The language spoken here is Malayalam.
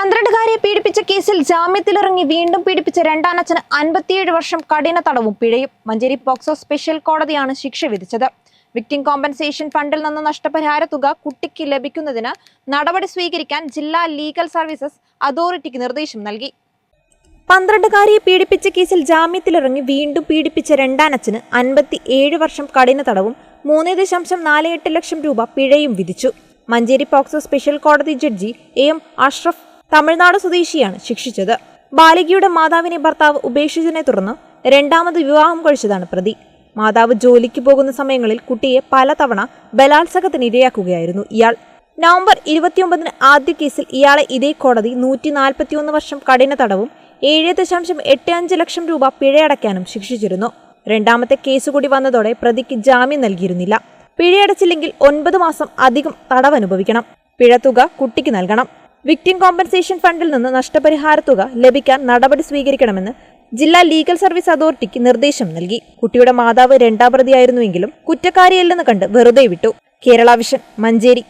പന്ത്രണ്ടുകാരെ പീഡിപ്പിച്ച കേസിൽ ജാമ്യത്തിലിറങ്ങി വീണ്ടും പീഡിപ്പിച്ച രണ്ടാനച്ഛന് അൻപത്തിയേഴ് വർഷം കഠിന തടവും പിഴയും. മഞ്ചേരി പോക്സോ സ്പെഷ്യൽ കോടതിയാണ് ശിക്ഷ വിധിച്ചത്. വിക്ടിം കോമ്പൻസേഷൻ ഫണ്ടിൽ നിന്ന് നഷ്ടപരിഹാര തുക കുട്ടിക്ക് ലഭിക്കുന്നതിന് നടപടി സ്വീകരിക്കാൻ ജില്ലാ ലീഗൽ സർവീസസ് അതോറിറ്റിക്ക് നിർദ്ദേശം നൽകി. പന്ത്രണ്ടുകാരിയെ പീഡിപ്പിച്ച കേസിൽ ജാമ്യത്തിലിറങ്ങി വീണ്ടും പീഡിപ്പിച്ച രണ്ടാനച്ഛന് അൻപത്തി ഏഴ് വർഷം കഠിന തടവും മൂന്ന് ദശാംശം നാല് എട്ട് ലക്ഷം രൂപ പിഴയും വിധിച്ചു. മഞ്ചേരി പോക്സോ സ്പെഷ്യൽ കോടതി judge A M Ashraf Tamil Nadu സ്വദേശിയാണ് ശിക്ഷിച്ചത്. ബാലികയുടെ മാതാവിനെ ഭർത്താവ് ഉപേക്ഷിച്ചതിനെ തുടർന്ന് രണ്ടാമത് വിവാഹം കഴിച്ചതാണ് പ്രതി. മാതാവ് ജോലിക്ക് പോകുന്ന സമയങ്ങളിൽ കുട്ടിയെ പലതവണ ബലാത്സംഗത്തിന് ഇരയാക്കുകയായിരുന്നു ഇയാൾ. നവംബർ ഇരുപത്തിയൊമ്പതിന് ആദ്യ കേസിൽ ഇയാളെ ഇതേ കോടതി നൂറ്റി നാൽപ്പത്തിയൊന്ന് വർഷം കഠിന തടവും ഏഴ് ദശാംശം എട്ട് അഞ്ച് ലക്ഷം രൂപ പിഴയടയ്ക്കാനും ശിക്ഷിച്ചിരുന്നു. രണ്ടാമത്തെ കേസ് കൂടി വന്നതോടെ പ്രതിക്ക് ജാമ്യം നൽകിയിരുന്നില്ല. പിഴയടച്ചില്ലെങ്കിൽ ഒൻപത് മാസം അധികം തടവ് അനുഭവിക്കണം തുക കുട്ടിക്ക് നൽകണം. വിക്ടിം കോമ്പൻസേഷൻ ഫണ്ടിൽ നിന്ന് നഷ്ടപരിഹാര തുക ലഭിക്കാൻ നടപടി സ്വീകരിക്കണമെന്ന് ജില്ലാ ലീഗൽ സർവീസ് അതോറിറ്റിക്ക് നിർദ്ദേശം നൽകി. കുട്ടിയുടെ മാതാവ് രണ്ടാം പ്രതിയായിരുന്നുവെങ്കിലും കുറ്റക്കാരിയല്ലെന്ന് കണ്ട് വെറുതെ വിട്ടു. കേരള വിഷൻ മഞ്ചേരി.